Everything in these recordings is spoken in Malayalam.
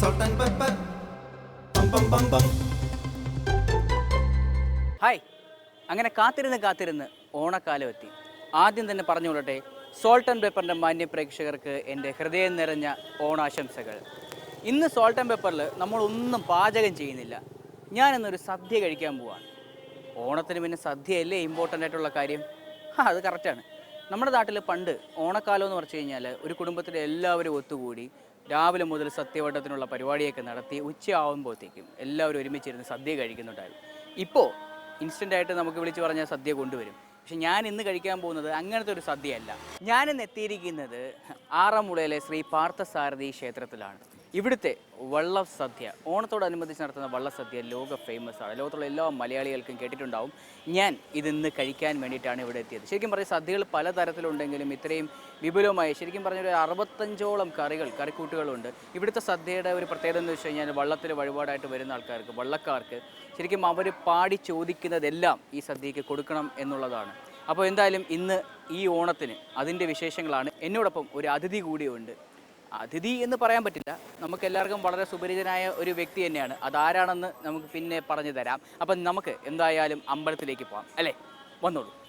salt and pepper. Bum bum bum bum. Hi അങ്ങനെ കാത്തിരുന്ന് കാത്തിരുന്ന് ഓണക്കാലം എത്തി. ആദ്യം തന്നെ പറഞ്ഞുകൊള്ളട്ടെ സോൾട്ട് ആൻഡ് പേപ്പറിന്റെ മാന്യ പ്രേക്ഷകർക്ക് എന്റെ ഹൃദയം നിറഞ്ഞ ഓണാശംസകൾ. ഇന്ന് സോൾട്ട് ആൻഡ് പേപ്പറിൽ നമ്മളൊന്നും പാചകം ചെയ്യുന്നില്ല. ഞാനിന്നൊരു സദ്യ കഴിക്കാൻ പോവാണ്. ഓണത്തിന് പിന്നെ സദ്യയല്ലേ ഇമ്പോർട്ടന്റ് ആയിട്ടുള്ള കാര്യം? ആ അത് കറക്റ്റാണ് നമ്മുടെ നാട്ടിൽ പണ്ട് ഓണക്കാലം എന്ന് പറഞ്ഞു കഴിഞ്ഞാൽ ഒരു കുടുംബത്തിലെ എല്ലാവരും ഒത്തുകൂടി രാവിലെ മുതൽ സത്യവട്ടത്തിനുള്ള പരിപാടിയൊക്കെ നടത്തി ഉച്ചയാവുമ്പോഴത്തേക്കും എല്ലാവരും ഒരുമിച്ചിരുന്ന് സദ്യ കഴിക്കുന്നുണ്ടായിരുന്നു. ഇപ്പോൾ ഇൻസ്റ്റന്റ് ആയിട്ട് നമുക്ക് വിളിച്ച് പറഞ്ഞാൽ സദ്യ കൊണ്ടുവരും. പക്ഷെ ഞാൻ ഇന്ന് കഴിക്കാൻ പോകുന്നത് അങ്ങനത്തെ ഒരു സദ്യയല്ല. ഞാനിന്ന് എത്തിയിരിക്കുന്നത് ആറന്മുളയിലെ ശ്രീ പാർത്ഥസാരഥി ക്ഷേത്രത്തിലാണ്. ഇവിടുത്തെ വള്ള സദ്യ ഓണത്തോടനുബന്ധിച്ച് നടത്തുന്ന വള്ള സദ്യ ലോക ഫേമസ് ആണ്. ലോകത്തുള്ള എല്ലാ മലയാളികൾക്കും കേട്ടിട്ടുണ്ടാവും. ഞാൻ ഇതിന്ന് കഴിക്കാൻ വേണ്ടിയിട്ടാണ് ഇവിടെ എത്തിയത്. ശരിക്കും പറഞ്ഞാൽ സദ്യകൾ പലതരത്തിലുണ്ടെങ്കിലും ഇത്രയും വിപുലമായി ശരിക്കും പറഞ്ഞ ഒരു അറുപത്തഞ്ചോളം കറികൾ കറിക്കൂട്ടുകളുണ്ട്. ഇവിടുത്തെ സദ്യയുടെ ഒരു പ്രത്യേകത എന്ന് വെച്ച് കഴിഞ്ഞാൽ വള്ളത്തിൽ വഴിപാടായിട്ട് വരുന്ന ആൾക്കാർക്ക് വള്ളക്കാർക്ക് ശരിക്കും അവർ പാടി ചോദിക്കുന്നതെല്ലാം ഈ സദ്യക്ക് കൊടുക്കണം എന്നുള്ളതാണ്. അപ്പോൾ എന്തായാലും ഇന്ന് ഈ ഓണത്തിന് അതിന്റെ വിശേഷങ്ങളാണ്. എന്നോടൊപ്പം ഒരു അതിഥി കൂടിയുണ്ട്. അതിഥി എന്ന് പറയാൻ പറ്റില്ല. നമുക്ക് എല്ലാവർക്കും വളരെ സുപരിചിതനായ ഒരു വ്യക്തി തന്നെയാണ്. അതാരാണെന്ന് നമുക്ക് പിന്നെ പറഞ്ഞു തരാം. അപ്പം നമുക്ക് എന്തായാലും അമ്പലത്തിലേക്ക് പോകാം അല്ലേ? വന്നോളൂ.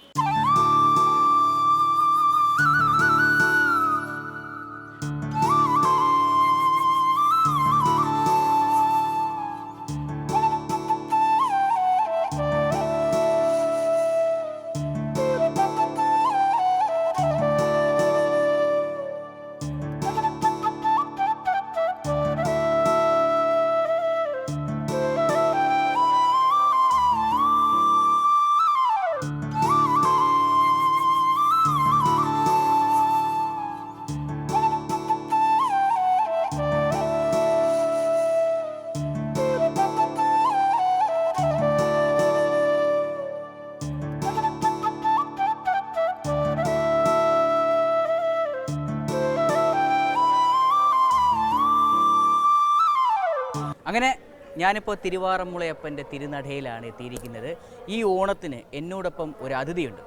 ഞാനിപ്പോൾ തിരുവാറന്മുളയപ്പന്റെ തിരുനടയിലാണ് എത്തിയിരിക്കുന്നത്. ഈ ഓണത്തിന് എന്നോടൊപ്പം ഒരു അതിഥിയുണ്ട്.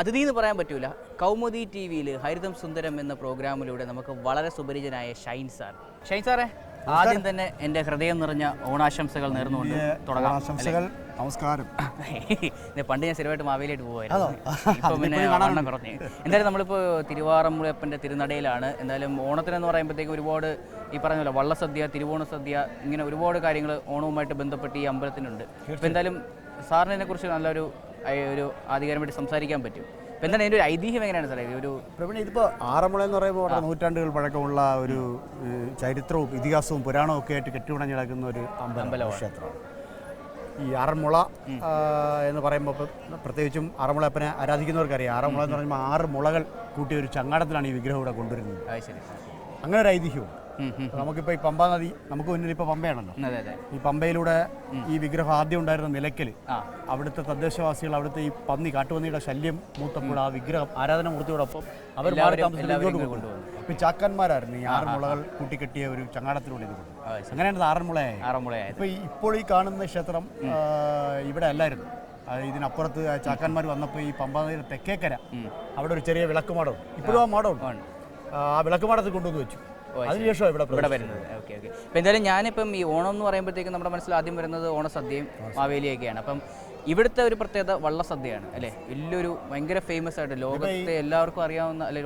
അതിഥി എന്ന് പറയാൻ പറ്റൂല. കൗമുദി ടി വിയിൽ ഹരിതം സുന്ദരം എന്ന പ്രോഗ്രാമിലൂടെ നമുക്ക് വളരെ സുപരിചിതനായ ഷൈൻ സാർ. ഷൈൻ സാറേ ആദ്യം തന്നെ എന്റെ ഹൃദയം നിറഞ്ഞ ഓണാശംസകൾ നേർന്നുകൊണ്ട് തുടങ്ങാം ആശംസകൾ നമസ്കാരം. പണ്ട് ഞാൻ സ്ഥിരമായിട്ട് മാവേലിയായിട്ട് പോകുമായിരുന്നു ഇപ്പം പിന്നെ വണ്ണം കുറഞ്ഞു. എന്തായാലും നമ്മളിപ്പോൾ തിരുവാറന്മുളയപ്പന്റെ തിരുനടയിലാണ്. എന്തായാലും ഓണത്തിനെന്ന് പറയുമ്പോഴത്തേക്കും ഒരുപാട് ഈ പറഞ്ഞ പോലെ വള്ളസദ്യ തിരുവോണ സദ്യ ഇങ്ങനെ ഒരുപാട് കാര്യങ്ങൾ ഓണവുമായിട്ട് ബന്ധപ്പെട്ട് ഈ അമ്പലത്തിനുണ്ട്. അപ്പോൾ എന്തായാലും സാറിനെ കുറിച്ച് നല്ലൊരു ഒരു ആധികാരമായിട്ട് സംസാരിക്കാൻ പറ്റും. എന്താണ് ഒരു ഐതിഹ്യം എങ്ങനെയാണ് സാറേ? ഒരു പ്രവീണ ഇതിപ്പോൾ ആറന്മുള എന്ന് പറയുമ്പോൾ നൂറ്റാണ്ടുകൾ പഴക്കമുള്ള ഒരു ചരിത്രവും ഇതിഹാസവും പുരാണവും ഒക്കെ ആയിട്ട് കെട്ടിയുണഞ്ഞ് കിടക്കുന്ന ഒരു അമ്പലം ക്ഷേത്രമാണ്. ഈ ആറന്മുള എന്ന് പറയുമ്പോൾ പ്രത്യേകിച്ചും ആറന്മുളപ്പനെ ആരാധിക്കുന്നവർക്കറിയാം. ആറന്മുള എന്ന് പറയുമ്പോൾ ആറ് മുളകൾ കൂട്ടിയ ഒരു ചങ്ങാടത്തിലാണ് ഈ വിഗ്രഹം ഇവിടെ കൊണ്ടുവരുന്നത്. അങ്ങനെ ഒരു ഐതിഹ്യവും. നമുക്കിപ്പോൾ ഈ പമ്പാ നദി നമുക്ക് മുന്നിൽ ഇപ്പോൾ പമ്പയാണല്ലോ. ഈ പമ്പയിലൂടെ ഈ വിഗ്രഹം ആദ്യം ഉണ്ടായിരുന്ന നിലയ്ക്കൽ അവിടുത്തെ തദ്ദേശവാസികൾ അവിടുത്തെ ഈ പന്നി കാട്ടുപന്നിയുടെ ശല്യം മൂത്തപ്പോൾ ആ വിഗ്രഹം ആരാധനമൂർത്തിയോടൊപ്പം അവർ മാറി കൊണ്ടുവന്നു. ചാക്കന്മാരായിരുന്നു ഈ ആറന്മുളകൾ കൂട്ടിക്കെട്ടിയ ഒരു ചങ്ങാടത്തിലൂടെ ഇത് ശരി. അങ്ങനെയാണ് ആറന്മുളയായി ആറന്മുളയായി ഇപ്പൊ ഈ- ഇപ്പോൾ ഈ കാണുന്ന ക്ഷേത്രം ഇവിടെ അല്ലായിരുന്നു. ഇതിനപ്പുറത്ത് ചാക്കന്മാർ വന്നപ്പോൾ ഈ പമ്പാനദിയുടെ തെക്കേക്കര അവിടെ ഒരു ചെറിയ വിളക്കുമാടം ഇപ്പോഴും ആ മാടമുണ്ട്. ആ വിളക്കുമാടത്തിൽ കൊണ്ടുവന്ന് വെച്ചു. അതിനുശേഷം ഇവിടെ ഇവിടെ വരുന്നത്. Okay okay. അപ്പം എന്തായാലും ഞാനിപ്പം ഈ ഓണം എന്ന് പറയുമ്പോഴത്തേക്കും നമ്മുടെ മനസ്സിൽ ആദ്യം വരുന്നത് ഓണസദ്യയും മാവേലിയൊക്കെയാണ്. അപ്പം ഇവിടുത്തെ ഒരു പ്രത്യേകത വള്ളസദ്യയാണ് അല്ലേ? വലിയൊരു ഭയങ്കര ഫേമസ് ആയിട്ട് ലോകത്തെ എല്ലാവർക്കും അറിയാവുന്ന അല്ലെ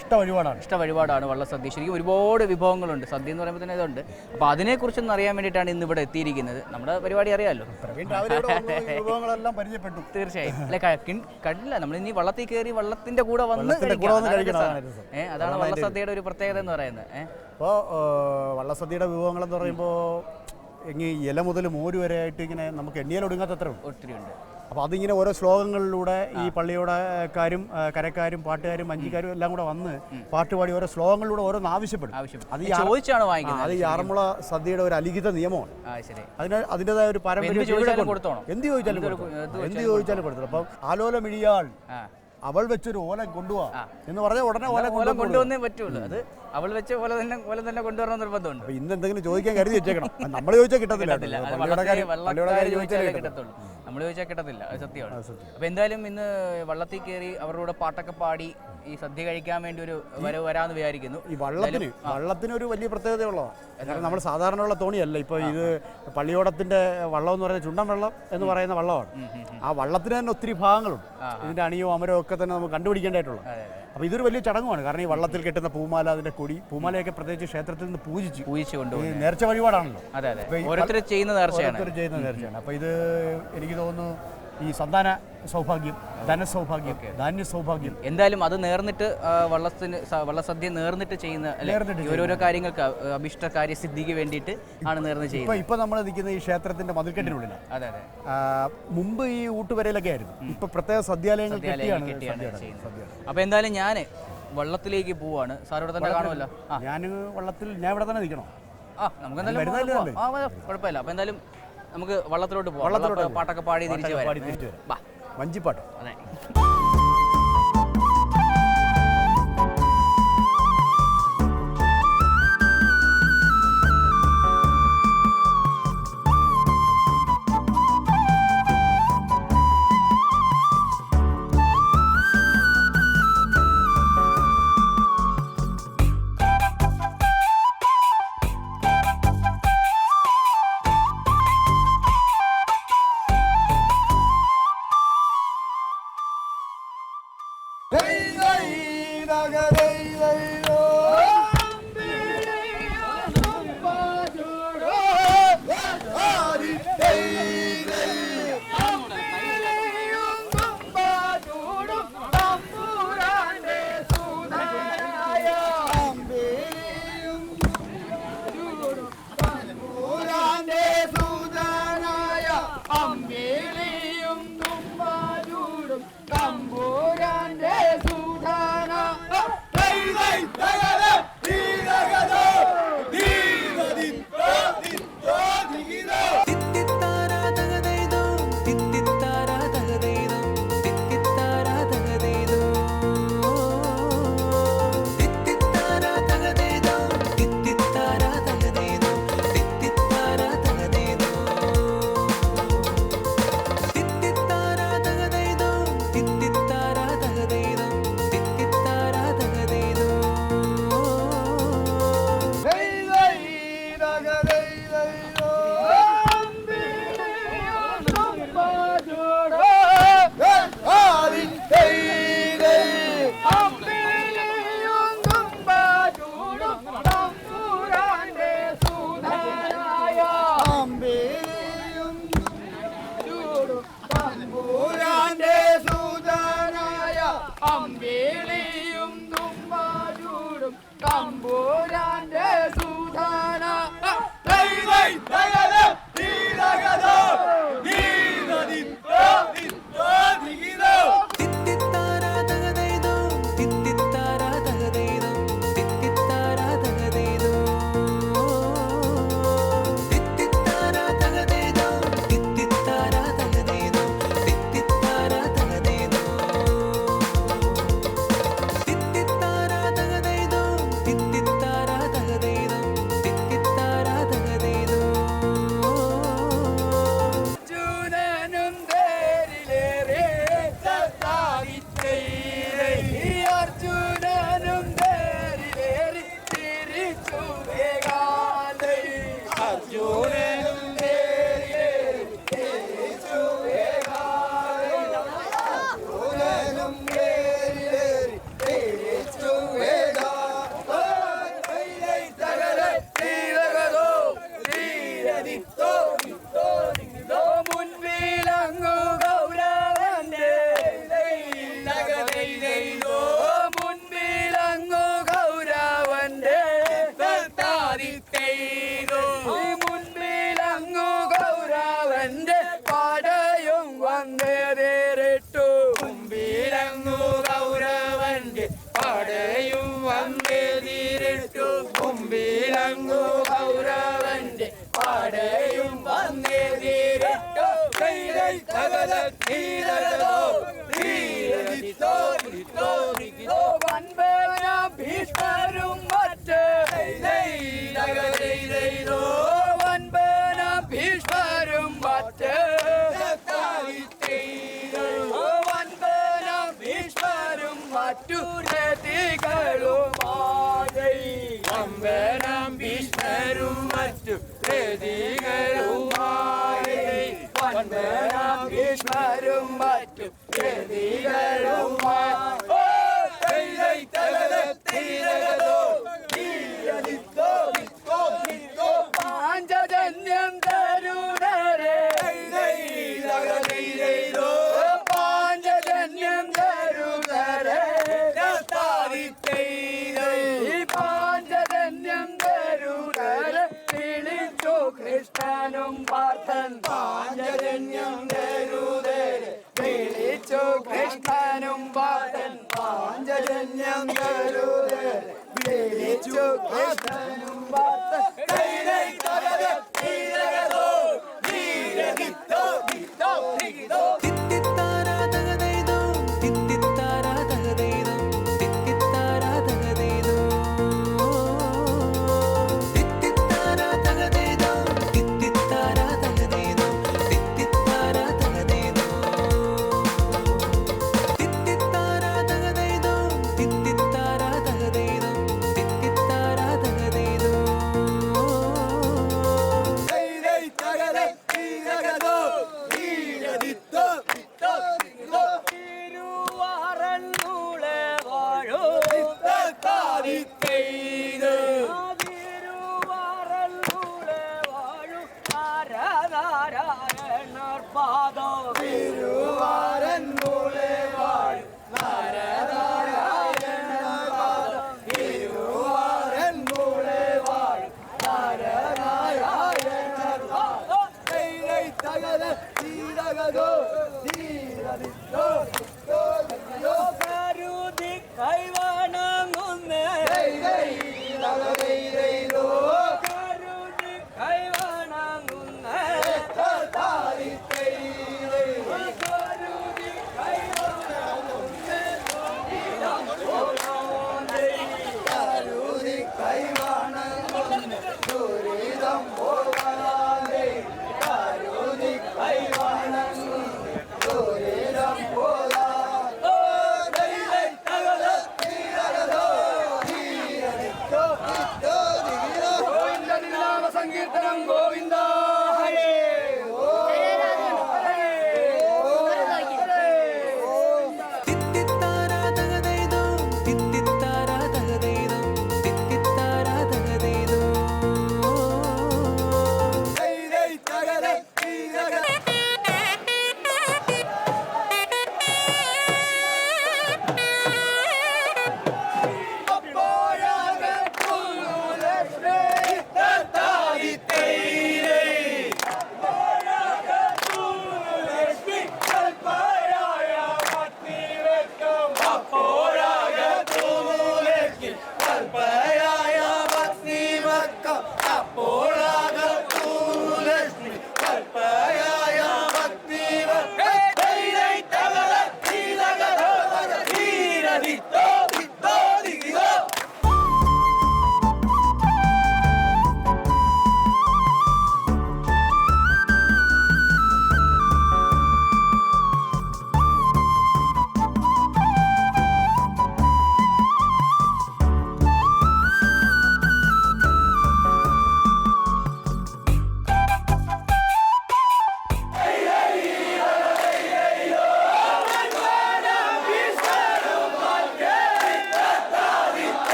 ഇഷ്ട വഴിപാടാണ്. ഇഷ്ട വഴിപാടാണ് വള്ളസദ്യ ശരിക്കും ഒരുപാട് വിഭവങ്ങളുണ്ട്. സദ്യ എന്ന് പറയുമ്പോൾ തന്നെ ഇതുണ്ട്. അപ്പോൾ കുറിച്ചൊന്നും അറിയാൻ വേണ്ടിയിട്ടാണ് ഇന്ന് ഇവിടെ എത്തിയിരിക്കുന്നത്. നമ്മുടെ പരിപാടി അറിയാമല്ലോ വിഭവങ്ങളെല്ലാം പരിചയപ്പെട്ടു. തീർച്ചയായും. അല്ലെ കണ്ടില്ല നമ്മൾ ഇനി വള്ളത്തിൽ കയറി വള്ളത്തിന്റെ കൂടെ വന്ന് അതാണ് അതാണ് ഏഹ് അതാണ് വള്ളസദ്യയുടെ ഒരു പ്രത്യേകത എന്ന് പറയുന്നത്. ഏഹ് അപ്പോൾ വള്ളസദ്യയുടെ വിഭവങ്ങൾ എന്ന് പറയുമ്പോൾ എങ്ങി ഇല മുതൽ മോര് വരെ ആയിട്ട് ഇങ്ങനെ നമുക്ക് എണ്ണിയാൽ ഒടുങ്ങാത്തത്ര ഒത്തിരി ഉണ്ട്. അപ്പോൾ അതിങ്ങനെ ഓരോ ശ്ലോകങ്ങളിലൂടെ ഈ പള്ളിയുടെ കാരും കരക്കാരും പാട്ടുകാരും മഞ്ചിക്കാരും എല്ലാം കൂടെ വന്ന് പാട്ടുപാടി ഓരോ ശ്ലോകങ്ങളിലൂടെ ഓരോന്ന് ആവശ്യപ്പെടും. ആവശ്യം അത് ഈ ചോദിച്ചാണ് വാങ്ങിക്കുന്നത് അത് ഈ ആറന്മുള സദ്യയുടെ ഒരു അലിഖിത നിയമമാണ്. അതിന് അതിന്റെതായ ഒരു പാരമ്പര്യം എന്ത് ചോദിച്ചാലും എന്ത് ചോദിച്ചാലും കൊടുത്തോളൂ അപ്പം ആലോലമിഴിയാൾ അവൾ വെച്ചൊരു ഓല കൊണ്ടുപോവാ എന്ന് പറഞ്ഞാൽ ഉടനെ ഓല ഓല കൊണ്ടുവന്നേ. പറ്റുള്ളൂ. അത് അവൾ വെച്ച പോലെ തന്നെ ഓല തന്നെ കൊണ്ടുവരണം നിർബന്ധമുണ്ട് ഇന്ന് എന്തെങ്കിലും ചോദിക്കാൻ കരുതി വെച്ചേക്കണം. നമ്മൾ ചോദിച്ചാൽ കിട്ടത്തില്ല കിട്ടത്തുള്ളൂ. നമ്മൾ ചോദിച്ചാൽ കിട്ടത്തില്ല അത് സത്യമാണ്. അപ്പൊ അപ്പോൾ എന്തായാലും ഇന്ന് വള്ളത്തിൽ കയറി അവരുടെ കൂടെ പാട്ടൊക്കെ പാടി ഈ സദ്യ കഴിക്കാൻ വേണ്ടി ഒരു വരവ് വരാന്ന് വിചാരിക്കുന്നു. ഈ വള്ളത്തിന് വള്ളത്തിന് ഒരു വലിയ പ്രത്യേകത ഉള്ളതാണ് നമ്മൾ സാധാരണയുള്ള തോണിയല്ല ഇപ്പോൾ ഇത് പള്ളിയോടത്തിന്റെ വള്ളം എന്ന് പറയുന്നത് ചുണ്ടൻ വെള്ളം എന്ന് പറയുന്ന വള്ളമാണ്. ആ വള്ളത്തിന് തന്നെ ഒത്തിരി ഭാഗങ്ങളുണ്ട്. ഇതിന്റെ അണിയോ അമരോ ഒക്കെ തന്നെ നമുക്ക് കണ്ടുപിടിക്കേണ്ടതായിട്ടുള്ളത് അപ്പോൾ ഇതൊരു വലിയ ചടങ്ങുമാണ്. കാരണം ഈ വള്ളത്തിൽ കെട്ടുന്ന പൂമാല അതിന്റെ കൊടി പൂമാലയൊക്കെ പ്രത്യേകിച്ച് ക്ഷേത്രത്തിൽ നിന്ന് പൂജിച്ച് പൂജിച്ചു കൊണ്ടുപോയി നേർച്ച വഴിപാടാണല്ലോ. അതെ അതെ. ഓരോരുത്തർ ചെയ്യുന്ന നേർച്ചയാണ്. ഓരോരുത്തർ ചെയ്യുന്ന നേർച്ചയാണ്. അപ്പോൾ ഇത് എനിക്ക് തോന്നുന്നു ഈ സന്താന സൗഭാഗ്യം ധനസൗഭാഗ്യം ധാന്യ സൗഭാഗ്യം. എന്തായാലും അത് നേർന്നിട്ട് വള്ളത്തിന് വള്ളസദ്യ നേർന്നിട്ട് ചെയ്യുന്ന ഓരോരോ കാര്യങ്ങൾക്ക് അഭിഷ്ട കാര്യസിദ്ധിക്ക് വേണ്ടിയിട്ട് ആണ് നേർന്ന് ചെയ്യുന്നത്. ഇപ്പോൾ നമ്മൾ നിൽക്കുന്ന ഈ ക്ഷേത്രത്തിന്റെ മതിൽക്കെട്ടിനുള്ളിലാണ് അതെ അതെ. മുമ്പ് ഈ ഊട്ടുവരയിലൊക്കെ ആയിരുന്നു. ഇപ്പൊ പ്രത്യേക സദ്യാലയങ്ങൾ അപ്പൊ എന്തായാലും ഞാൻ വള്ളത്തിലേക്ക് പോവാണ്. സാർ ഇവിടെ തന്നെ കാണുമല്ലോ? ഞാൻ വള്ളത്തിൽ ഞാൻ ഇവിടെ തന്നെ നിൽക്കണോ? ആ നമുക്ക് എന്തായാലും. കുഴപ്പമില്ല. അപ്പൊ എന്തായാലും നമുക്ക് വള്ളത്തിലോട്ട് പോവാം. വള്ളത്തിലോട്ട് പാട്ടൊക്കെ പാടി തിരിച്ചു വരാം. വഞ്ചിപ്പാട്ട് അതെ. Yeah, yeah. Yay! 주 രതികളുമായി വന്ദനം ഭീഷ്മരും മറ്റു രതികളുമായി പാഞ്ചജന്യം തരുതേ വിളിച്ചു കൃഷ്ണനും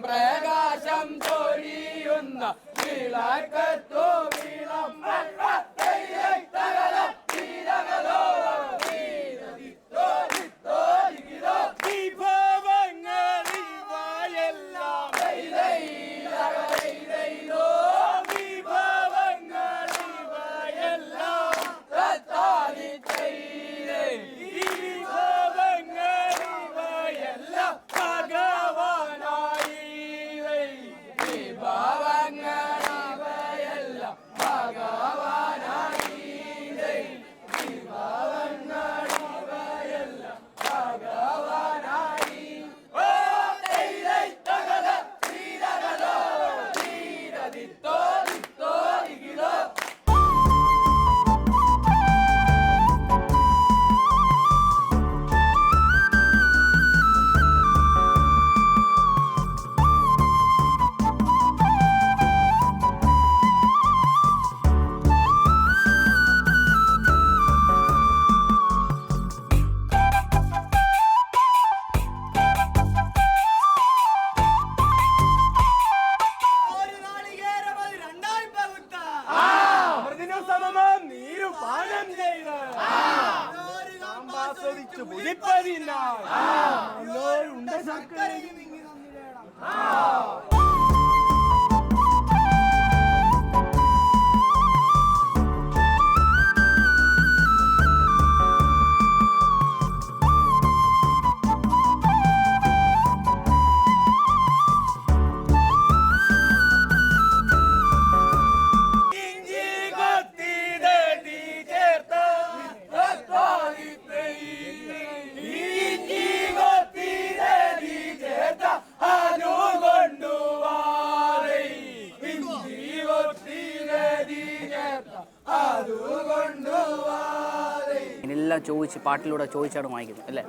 പ്രകാശം ചൊരിയുന്ന വിളക്കത്തോ വിളമ്പ തകലോ ചോദിച്ച് പാട്ടിലൂടെ ചോദിച്ചാണ് വാങ്ങിക്കുന്നത് അല്ലേ?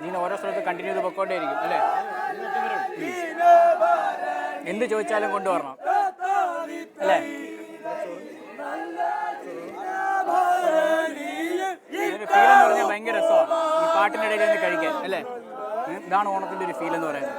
ഇങ്ങനെ ഓരോ സ്ഥലത്ത് കണ്ടിന്യൂ ചെയ്ത് പൊക്കോണ്ടേയിരിക്കും അല്ലേ? എന്ത് ചോദിച്ചാലും കൊണ്ടുവരണം അല്ലേ? ഭയങ്കര രസമാണ്. ഈ പാട്ടിനിടയിൽ നിന്ന് കഴിക്കാൻ അല്ലേ? ഇതാണ് ഓണത്തിന്റെ ഒരു ഫീൽ എന്ന് പറയുന്നത്.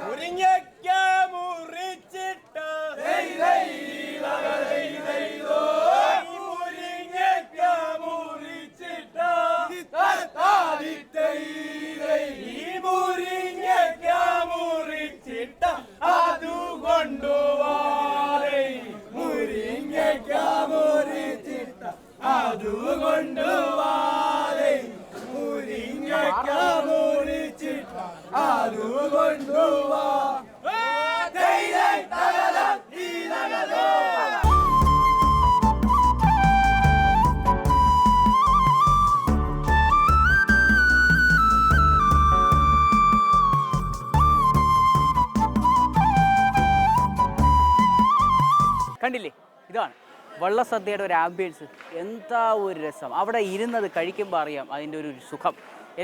വള്ളസദ്യയുടെ ഒരു ആംബിയൻസ് എന്താ ഒരു രസം? അവിടെ ഇരുന്നത് കഴിക്കുമ്പോൾ അറിയാം അതിന്റെ ഒരു സുഖം.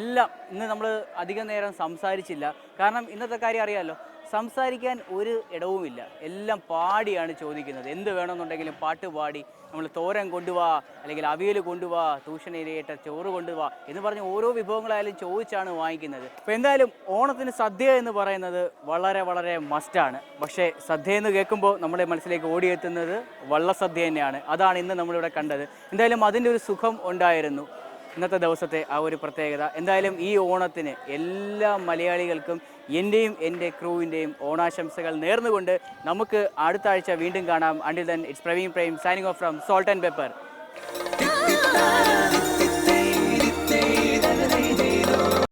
എല്ലാം ഇന്ന് നമ്മൾ അധികം നേരം സംസാരിച്ചില്ല. കാരണം ഇന്നത്തെ കാര്യം അറിയാമല്ലോ സംസാരിക്കാൻ ഒരു ഇടവുമില്ല. എല്ലാം പാടിയാണ് ചോദിക്കുന്നത്. എന്ത് വേണമെന്നുണ്ടെങ്കിലും പാട്ട് പാടി നമ്മൾ തോരൻ കൊണ്ടുവാ അല്ലെങ്കിൽ അവിയൽ കൊണ്ടുവാ ട്യൂഷനിലേറ്റ ചോറ് കൊണ്ടുവാ എന്ന് പറഞ്ഞ് ഓരോ വിഭവങ്ങളായാലും ചോദിച്ചാണ് വാങ്ങിക്കുന്നത്. അപ്പോൾ എന്തായാലും ഓണത്തിന് സദ്യ എന്ന് പറയുന്നത് വളരെ വളരെ മസ്റ്റാണ് പക്ഷേ സദ്യ എന്ന് കേൾക്കുമ്പോൾ നമ്മുടെ മനസ്സിലേക്ക് ഓടിയെത്തുന്നത് വള്ളസദ്യ തന്നെയാണ്. അതാണ് ഇന്ന് നമ്മളിവിടെ കണ്ടത്. എന്തായാലും അതിന്റെ ഒരു സുഖം ഉണ്ടായിരുന്നു. ഇന്നത്തെ ദിവസത്തെ ആ ഒരു പ്രത്യേകത. എന്തായാലും ഈ ഓണത്തിന് എല്ലാ മലയാളികൾക്കും എന്റെയും എന്റെ ക്രൂവിന്റെയും ഓണാശംസകൾ നേർന്നുകൊണ്ട് നമുക്ക് അടുത്ത ആഴ്ച വീണ്ടും കാണാം. Until then it's Praveen Prem signing off from salt and pepper